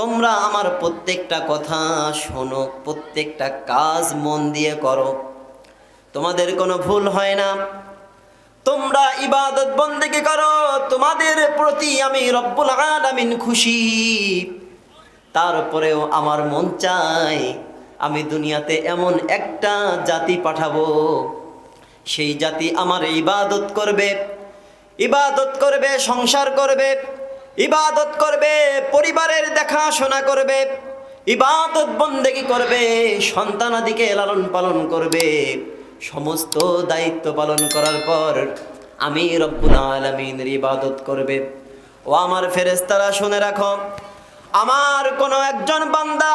তোমরা আমার প্রত্যেকটা কথা শোনো, প্রত্যেকটা কাজ মন দিয়ে করো। তোমাদের কোনো ভুল হয় না। তোমরা ইবাদত বন্দেকে করো, তোমাদের প্রতি আমি রব্বুল আলামিন খুশি। তারপরেও আমার মন চায়, আমি দুনিয়াতে এমন একটা জাতি পাঠাবো, সেই জাতি আমার ইবাদত করবে। ইবাদত করবে, সংসার করবে ইবাদত করবে, পরিবারের দেখাশোনা করবে, ইবাদত বন্দেগি করবে, সন্তানাদিকে লালন পালন করবে। সমস্ত দায়িত্ব পালন করার পর আমি রব্বুল আলমিনের ইবাদত করবে। ও আমার ফেরেস্তারা শুনে রাখো, আমার কোনো একজন বান্দা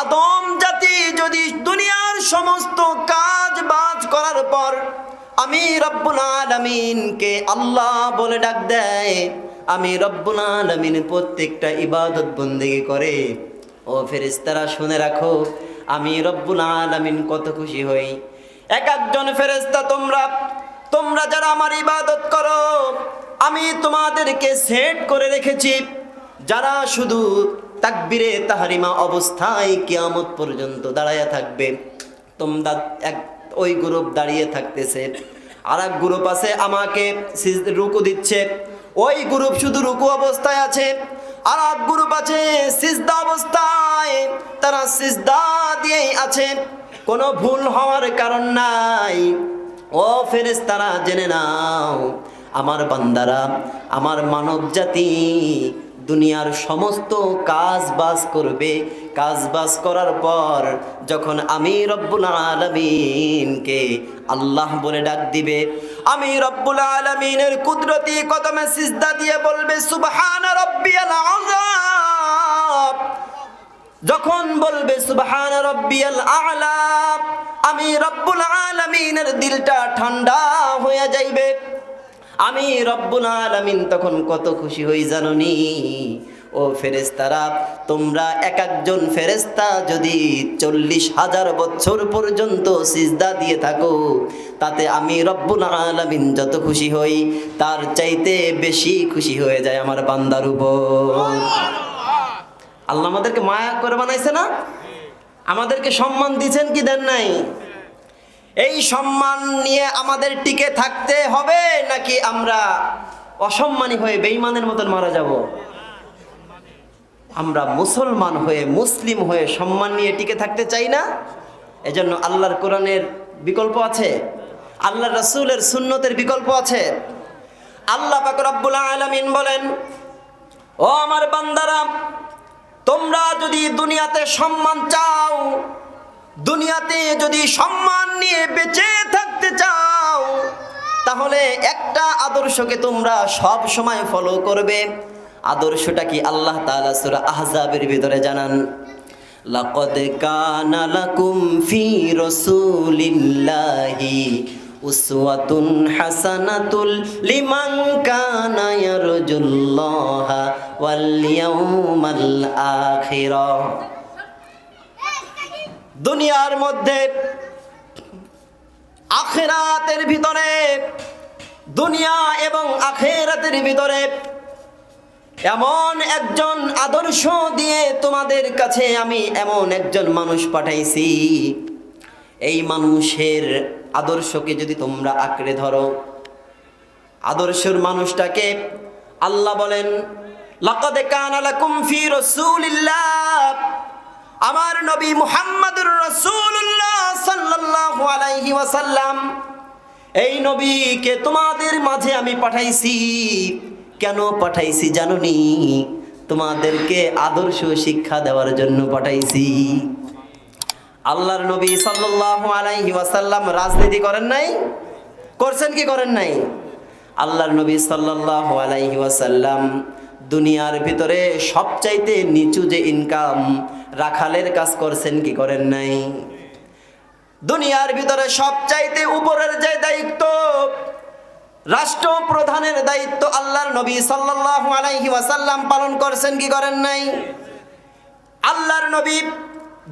আদম জাতি যদি দুনিয়ার সমস্ত কাজ বাজ করার পর আমি রব্বুল আলমিনকে আল্লাহ বলে ডাক দেয় আমি রব্বুল আলমিন প্রত্যেকটা ইবাদত বন্দেগি করে। ও ফেরেস্তারা শুনে রাখো, আমি রব্বুল আলমিন কত খুশি হই। এক একজন ফেরেস্তা তোমরা তোমরা যারা আমার ইবাদত করো, আমি তোমাদেরকে সেট করে রেখেছি। যারা শুধু তাকবিরে তাহারিমা অবস্থায় কিয়ামত পর্যন্ত দাঁড়াইয়া থাকবে, তোমরা এক, ওই গ্রুপ দাঁড়িয়ে থাকতেছে। আর এক গ্রুপ আছে, আমাকে রুকু দিচ্ছে। ওই গ্রুপ শুধু রুকু অবস্থায় আছে, আর এক গ্রুপ আছে সিজদা অবস্থায়। তারা সিজদা দিয়েই আছে, কোনো ভুল হওয়ার কারণ নাই। ও ফেরেস তারা জেনে নাও, আমার বান্দারা, আমার মানব জাতি দুনিয়ার সমস্ত কাজ বাজ করবে। কাজ বাজ করার পর যখন আমি রব্বুল আলমিনকে আল্লাহ বলে ডাক দিবে, আমি রব্বুল আলমিনের কুদরতি কদমে সিজদা দিয়ে বলবে, সুবহান যখন বলবে, সুবহান রব্বিয়াল আলা আমি রব্বুল আলামিনের দিলটা ঠান্ডা হয়ে যাইবে। আমি রব্বুল আলামিন তখন কত খুশি হই জাননি। ও ফেরেস্তারা তোমরা এক একজন ফেরেস্তা যদি চল্লিশ হাজার বছর পর্যন্ত সিজদা দিয়ে থাকো, তাতে আমি রব্বুল আলামিন যত খুশি হই, তার চাইতে বেশি খুশি হয়ে যায় আমার বান্দার উপর। আল্লাহ আমাদেরকে মায়া করে বানাইছে না? আমাদেরকে সম্মান দিছেন কি দেন নাই? এই সম্মান নিয়ে আমাদের টিকে থাকতে হবে নাকি আমরা অসম্মানী হয়ে বেঈমানের মতন মারা যাব? আমরা মুসলমান হয়ে, মুসলিম হয়ে সম্মান নিয়ে টিকে থাকতে চাই না? এজন্য আল্লাহর কোরআনের বিকল্প আছে আল্লাহ রসুলের সুন্নতের বিকল্প আছে। আল্লাহ রব্বুল আলামিন বলেন, ও আমার বান্দারা, তোমরা যদি দুনিয়াতে সম্মান চাও দুনিয়াতে যদি সম্মান নিয়ে বেঁচে থাকতে চাও, তাহলে একটা আদর্শকে তোমরা সব সময় ফলো করবে। আদর্শটা কি আল্লাহ তাআলা সূরা আহজাবের ভিতরে জানান, লাকাদ কানা লাকুম ফি রাসূলিল্লাহি উসওয়াতুন হাসানাতুল লিমান কানা ইয়ারজুল্লাহা ওয়াল ইয়াউমাল আখিরা। দুনিয়ার মধ্যে, আখেরাতের ভিতরে, দুনিয়া এবং আখেরাতের ভিতরে এমন একজন আদর্শ দিয়ে তোমাদের কাছে আমি এমন একজন মানুষ পাঠাইছি। এই মানুষের আদর্শকে যদি তোমরা আঁকড়ে ধরো, আদর্শের মানুষটাকে আল্লাহ বলেন, লাকাদ কানা লাকুম ফি রাসূলিল্লাহ। আমার নবী মুহাম্মদুর রাসূলুল্লাহ সাল্লাল্লাহু আলাইহি ওয়াসাল্লাম, এই নবীকে তোমাদের মাঝে আমি পাঠাইছি। কেন পাঠাইছি জানো জানুনি? তোমাদেরকে আদর্শ শিক্ষা দেওয়ার জন্য পাঠাইছি। আল্লাহর নবী সাল্লাল্লাহু আলাইহি ওয়াসাল্লাম রাজনীতি করেন নাই? করছেন কি করেন নাই? আল্লাহর নবী সাল্লাল্লাহু আলাইহি ওয়াসাল্লাম দুনিয়ার ভিতরে সবচাইতে নিচু যে ইনকাম রাখালের কাজ করছেন কি করেন নাই? দুনিয়ার ভিতরে সবচাইতে উপরের যে দায়িত্ব, রাষ্ট্রপ্রধানের দায়িত্ব আল্লাহর নবী সাল্লাল্লাহু আলাইহি ওয়াসাল্লাম পালন করছেন কি করেন নাই? আল্লাহর নবী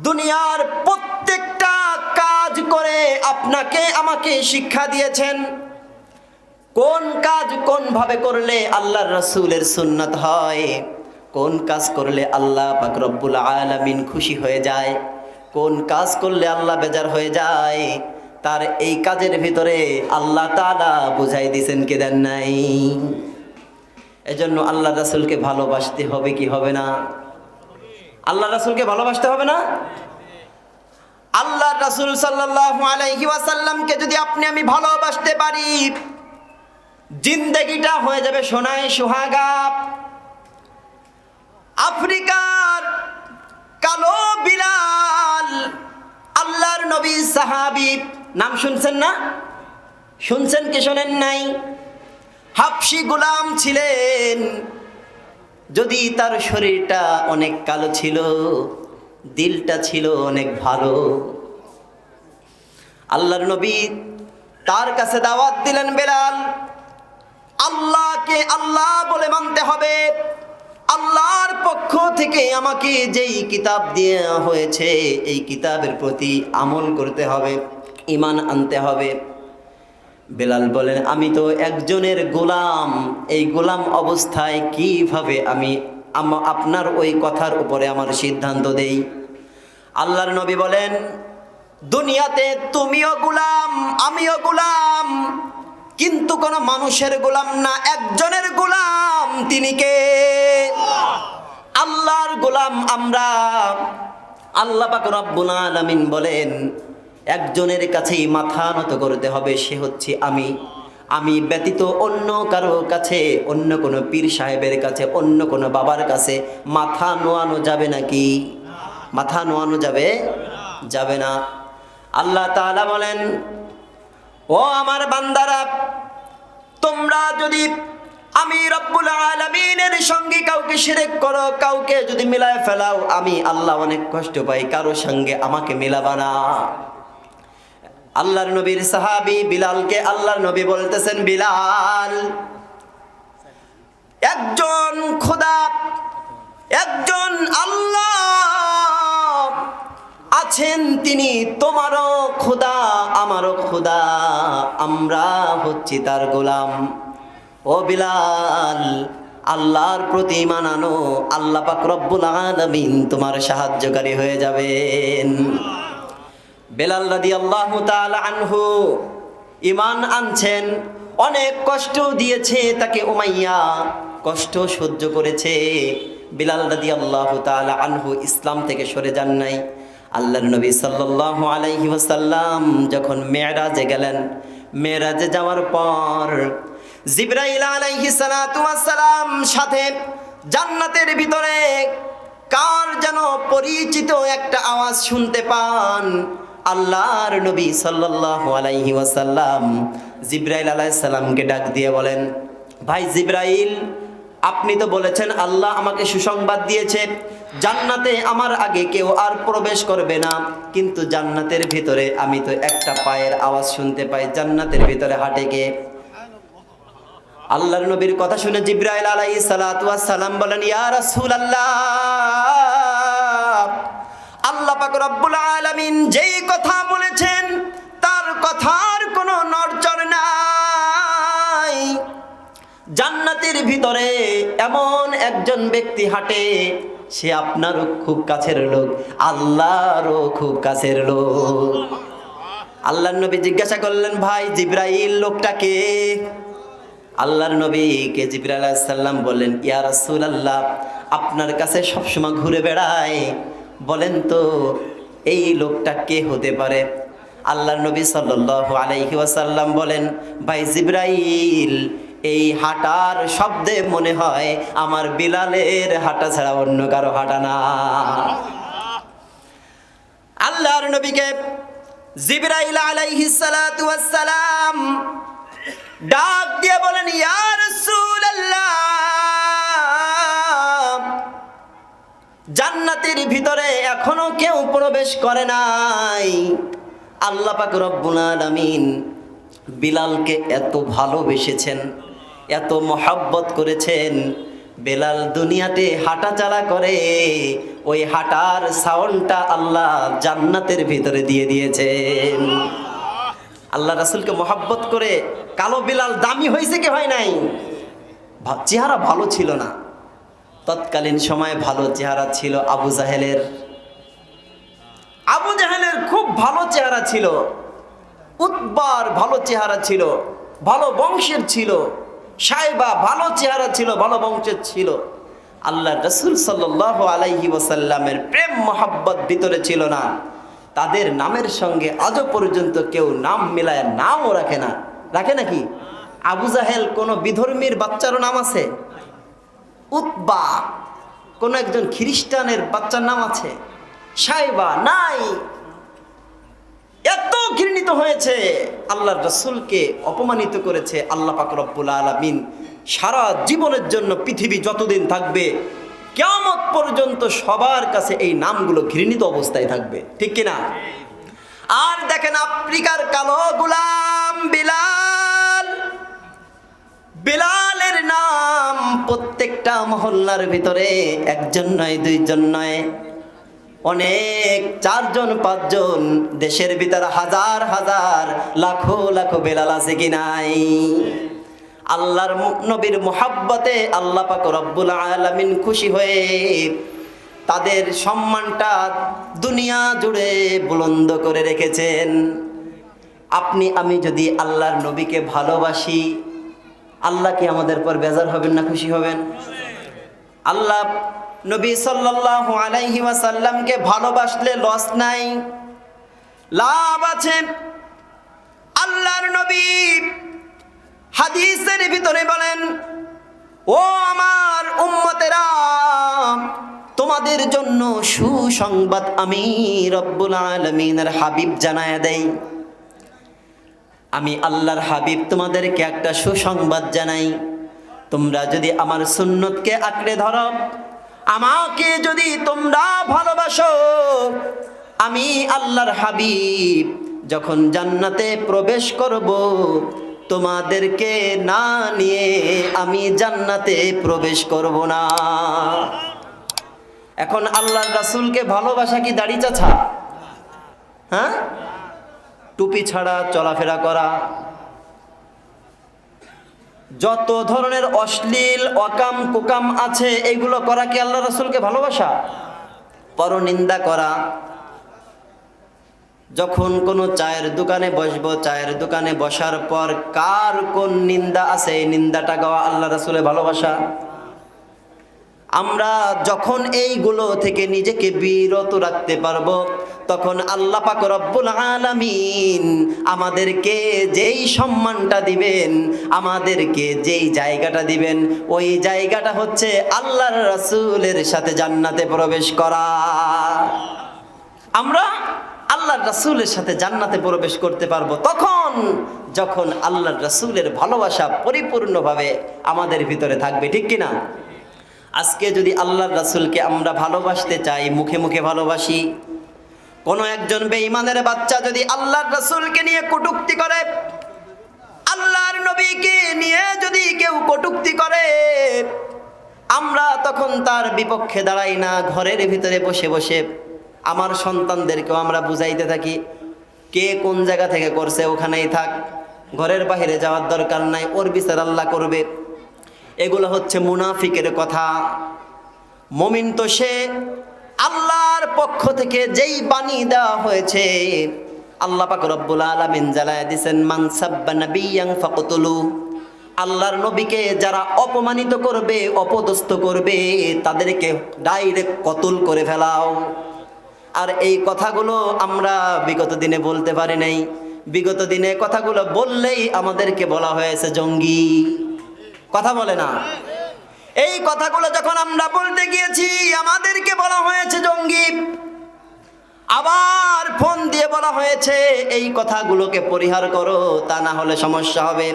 দুনিয়ার প্রত্যেকটা কাজ করে আপনাকে, আমাকে শিক্ষা দিয়েছেন। কোন কাজ কোন ভাবে করলে আল্লাহর রসুলের সুন্নত হয়? কোন কাজ করলে আল্লাহ পাক রব্বুল আলামিন খুশি হয়ে যায়? কোন কাজ করলে আল্লাহ বেজার হয়ে যায়? তার এই কাজের ভিতরে আল্লাহ তাআলা বুঝাই দিছেন কে দেন নাই? এজন্য আল্লাহ রাসূলকে ভালোবাসতে হবে কি হবে না? আল্লাহ রাসূলকে ভালোবাসতে হবে না? আল্লাহ রাসূল সাল্লাল্লাহু আলাইহি ওয়াসাল্লামকে যদি আপনি আমি ভালোবাসতে পারি জিন্দেগিটা হয়ে যাবে সোনায় সোহাগা আফ্রিকার কালো বিলাল, আল্লাহর নবী সাহাবি। নাম শুনছেন না? শুনছেন কি শোনেন নাই? হাফসি গোলাম ছিলেন, যদি তার শরীরটা অনেক কালো ছিল, দিলটা ছিল অনেক ভালো। আল্লাহর নবী তার কাছে দাওয়াত দিলেন বেলাল। আল্লাহকে আল্লাহ বলে মানতে হবে। আল্লাহর পক্ষ থেকে আমাকে যেই কিতাব দেওয়া হয়েছে, এই কিতাবের প্রতি আমল করতে হবে ইমান আনতে হবে। বেলাল বলেন, আমি তো একজনের গোলাম, এই গোলাম অবস্থায় কীভাবে আমি, আপনার ওই কথার উপরে আমার সিদ্ধান্ত দেই? আল্লাহর নবী বলেন, দুনিয়াতে তুমিও গোলাম, আমিও গোলাম কিন্তু কোনো মানুষের গোলাম না, একজনের গোলাম তিনি কে? আল্লাহর গোলাম আমরা। আল্লাহ রব্বুল আলামিন বলেন, একজনের কাছেই মাথা নত করতে হবে, সে হচ্ছে আমি। আমি ব্যতীত অন্য কারও কাছে, অন্য কোনো পীর সাহেবের কাছে, অন্য কোনো বাবার কাছে মাথা নোয়ানো যাবে নাকি? মাথা নোয়ানো যাবে? যাবে না। আল্লাহ তাআলা বলেন ও আমার বান্দারা, তোমরা যদি আমি রব্বুল আলামিনের সঙ্গে কাউকে শিরক করো, কাউকে যদি মিলায় ফেলাও, আমি আল্লাহ অনেক কষ্ট পাই, কারও সঙ্গে আমাকে মিলাবা না। আল্লাহর নবীর সাহাবী বিলালকে আল্লাহর নবী বলতেছেন, বিলাল, একজন খোদা, একজন আল্লাহ আছেন তিনি, তোমারও খোদা, আমারও খোদা, আমরা হচ্ছি তার গোলাম। ও বিলাল, আল্লাহর প্রতি মানানো আল্লাহ পাক রব্বুল আলামিন তোমার সাহায্যকারী হয়ে যাবেন। বেলাল রাদি আল্লাহ আনহু ইমান আনছেন, অনেক কষ্ট দিয়েছে তাকে উমাইয়া, কষ্ট সহ্য করেছে। বিলাল রাদি আল্লাহ আনহু ইসলাম থেকে সরে যান নাই। আল্লাহর নবী সাল্লাল্লাহু আলাইহি ওয়াসাল্লাম যখন মেয়েরাজে গেলেন, মেয়েরাজে যাওয়ার পর জিব্রাইল আলাইহি ওয়াসসালাম সাথে জান্নাতের ভিতরে কার যেন পরিচিত একটা আওয়াজ শুনতে পান, আল্লাহর নবী সাল্লাল্লাহু আলাইহি ওয়াসাল্লাম জিব্রাইল আলাইহিস সালামকে ডাক দিয়ে বলেন, ভাই জিব্রাইল আপনি তো বলেছেন আল্লাহ আমাকে সুসংবাদ দিয়েছে, জান্নাতে আমার আগে কেউ আর প্রবেশ করবে না। কিন্তু জান্নাতের ভিতরে আমি তো একটা পায়ের আওয়াজ শুনতে পাই, জান্নাতের ভিতরে হাঁটে গে আল্লাহর নবীর কথা শুনে জিব্রাইল ওয়াস সালাম বলেন, ইয়া আল্লাহ রব্বুল আলামিন যেই কথা জান্নাতের ভিতরে এমন একজন ব্যক্তি হাঁটে, সে আপনারও খুব কাছের লোক, আল্লাহরও খুব কাছের লোক। আল্লাহ নবী জিজ্ঞাসা করলেন, ভাই, জিব্রাইল লোকটাকে? আল্লাহর নবীকে জিবরা আলাইসাল্লাম বললেন, ইয়া রাসূলুল্লাহ, আপনার কাছে সবসময় ঘুরে বেড়ায় বলেন তো, এই লোকটা কে হতে পারে? আল্লাহর নবী সাল্লাল্লাহু আলাইহি ওয়াসাল্লাম বলেন, ভাই, জিব্রাইল এই হাঁটার শব্দে মনে হয় আমার বিলালের হাঁটা ছাড়া অন্য কারও হাঁটা না। আল্লাহর নবীকে জিব্রাইল আলাইহিস সালাতু সালাম ডাক দিয়ে বলেন, ইয়া রাসূলুল্লাহ, জান্নাতের ভিতরে এখনও কেউ প্রবেশ করে নাই। আল্লাহ পাক রব্বুল আলামিন বিলালকে এত ভালোবেসেছেন। এত মহাব্বত করেছেন। বেলাল দুনিয়াতে হাঁটা চালা করে। ওই হাঁটার সাউন্ডটা আল্লাহ জান্নাতের ভিতরে দিয়ে দিয়েছেন। আল্লাহ রাসুলকে মহাব্বত করে কালো বেলাল দামি হয়েছে কি হয় নাই? চেহারা ভালো ছিল না। তৎকালীন সময় ভালো চেহারা ছিল আবু জাহেলের। আবু জাহেলের খুব ভালো চেহারা ছিল। উৎবার ভালো চেহারা ছিল। ভালো বংশের ছিল। সাহেবা ভালো চেহারা ছিল, ভালো বংশের ছিল। আল্লাহ রসুল সাল্লাহ আলাইহি ওসাল্লামের প্রেম, মোহাব্বত ভিতরে ছিল না। তাদের নামের সঙ্গে আজও পর্যন্ত কেউ নাম মিলায়, নামও রাখে না। রাখে নাকি? আবু জাহেল কোনো বিধর্মীর বাচ্চারও নাম আছে? উৎবা কোনো একজন খ্রিস্টানের বাচ্চার নাম আছে? সাইবা নাই। এত ঘৃণিত হয়েছে। আল্লাহর রসুলকে অপমানিত করেছে আল্লাহ পাক রব্বুল আলমিন। সারা জীবনের জন্য পৃথিবী যতদিন থাকবে কেমত পর্যন্ত সবার কাছে এই নামগুলো ঘৃণিত অবস্থায় থাকবে। ঠিক কিনা? আর দেখেন আফ্রিকার কালো গুলাম বিলাল। বিলালের নাম প্রত্যেকটা মহল্লার ভিতরে একজন নয়, দুইজন নয়। অনেক চারজন, পাঁচজন, দেশের ভিতরে হাজার হাজার, লাখো লাখো বেলাল আছে কি নাই? আল্লাহর নবীর মোহাব্বতে আল্লাহ পাক রব্বুল আলামিন খুশি হয়ে তাদের সম্মানটা দুনিয়া জুড়ে বুলন্দ করে রেখেছেন। আপনি, আমি যদি আল্লাহর নবীকে ভালোবাসি, আল্লাহ কি আমাদের পর বেজার হবেন না খুশি হবেন? আল্লাহ নবী সাল্লাল্লাহু আলাইহি ওয়াসাল্লামকে ভালোবাসলে লস নাই, লাভ আছে। আল্লাহর নবী হাদিসের ভিতরে বলেন, ও আমার উম্মতেরা, তোমাদের জন্য সুসংবাদ আমি রব্বুল আলমিনের হাবিব জানায় দেই। আমি আল্লাহর হাবিব তোমাদেরকে একটা সুসংবাদ জানাই। তোমরা যদি আমার সুন্নতকে আঁকড়ে ধরো আমাকে যদি তোমরা ভালোবাসো, আমি আল্লাহর হাবিব যখন জান্নাতে প্রবেশ করব, তোমাদেরকে না নিয়ে আমি জান্নাতে প্রবেশ করব না। এখন আল্লাহর রাসূলকে ভালোবাসা কি দাড়ি চাছা? হ্যাঁ? টুপি ছাড়া চলাফেরা করা যত ধরনের অশ্লীল, অকাম, কুকাম আছে, এগুলো করা কি আল্লাহ রসুলকে ভালোবাসা? পর নিন্দা করা। যখন কোনো চায়ের দোকানে বসবো, চায়ের দোকানে বসার পর কার কোন নিন্দা আছে? এই নিন্দাটা গাওয়া আল্লাহ রসুলের ভালোবাসা। আমরা যখন এইগুলো থেকে নিজেকে বিরত রাখতে পারব, তখন আল্লাহ পাক রব্বুল আলামিন আমাদেরকে যেই সম্মানটা দিবেন, আমাদেরকে যেই জায়গাটা দিবেন, ওই জায়গাটা হচ্ছে আল্লাহর রাসূলের সাথে জান্নাতে প্রবেশ করা। আমরা আল্লাহর রাসূলের সাথে জান্নাতে প্রবেশ করতে পারব তখন যখন আল্লাহর রাসূলের ভালোবাসা পরিপূর্ণভাবে আমাদের ভিতরে থাকবে, ঠিক কিনা? আজকে যদি আল্লাহর রাসূলকে আমরা ভালোবাসতে চাই, মুখে মুখে ভালোবাসি, কোনো একজন বেঈমানের বাচ্চা যদি আল্লাহর রাসূলকে নিয়ে কটূক্তি করে, আল্লাহর নবীকে নিয়ে যদি কেউ কটূক্তি করে, আমরা তখন তার বিপক্ষে দাঁড়াই না, ঘরের ভিতরে বসে বসে। আমার সন্তানদেরকেও আমরা বুঝাইতে থাকি, কে কোন জায়গা থেকে করছে, ওখানেই থাক। ঘরের বাইরে যাওয়ার দরকার নাই, ওর বিচার আল্লাহ করবে। এগুলো হচ্ছে মুনাফিকের কথা। মমিন তো সে আল্লাহর পক্ষ থেকে যেই বাণী দেওয়া হয়েছে, আল্লাহ পাক রব্বুল আলামিন জ্বালায় দিছেন মান সাব্বা নাবিয়ান ফাকতুলু আল্লাহর নবীকে যারা অপমানিত করবে, অপদস্থ করবে, তাদেরকে ডাইরেক্ট কতল করে ফেলাও। আর এই কথাগুলো আমরা বিগত দিনে বলতে পারি নাই। বিগত দিনে কথাগুলো বললেই আমাদেরকে বলা হয়েছে জঙ্গি। কথা বলে না। এই কথাগুলো যখন আমরা বলতে গিয়েছি, আমাদেরকে বলা হয়েছে জঙ্গি। আবার ফোন দিয়ে বলা হয়েছে, এই কথাগুলোকে পরিহার করো, তা না হলে সমস্যা হবে।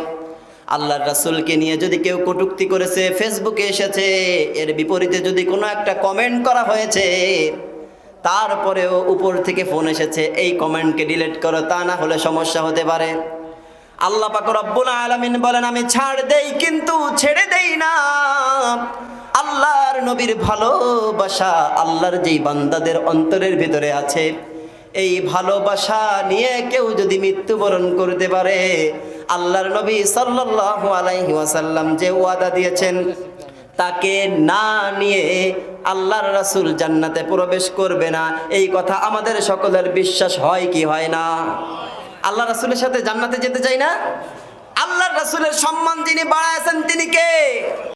আল্লাহর রাসুলকে নিয়ে যদি কেউ কটূক্তি করেছে, ফেসবুকে এসেছে, এর বিপরীতে যদি কোনো একটা কমেন্ট করা হয়েছে, তারপরেও উপর থেকে ফোন এসেছে, এই কমেন্টকে ডিলিট করো, তা না হলে সমস্যা হতে পারে। আল্লাহ পাক রব্বুল আলামিন বলেন, আমি ছাড় দেই কিন্তু ছেড়ে দেই না। আল্লাহর নবীর ভালোবাসা আল্লাহর যেই বান্দাদের অন্তরের ভিতরে আছে, এই ভালোবাসা নিয়ে কেউ যদি মৃত্যুবরণ করতে পারে, আল্লাহর নবী সাল্লাল্লাহু আলাইহি ওয়াসাল্লাম যে ওয়াদা দিয়েছেন, তাকে না নিয়ে আল্লাহর রাসূল জান্নাতে প্রবেশ করবে না। এই কথা আমাদের সকলের বিশ্বাস হয় কি হয় না? আল্লাহ রাসুলের সাথে জান্নাতে যেতে চাই না? আল্লাহ রাসুলের সম্মান যিনি বাড়াইছেন তিনি কে?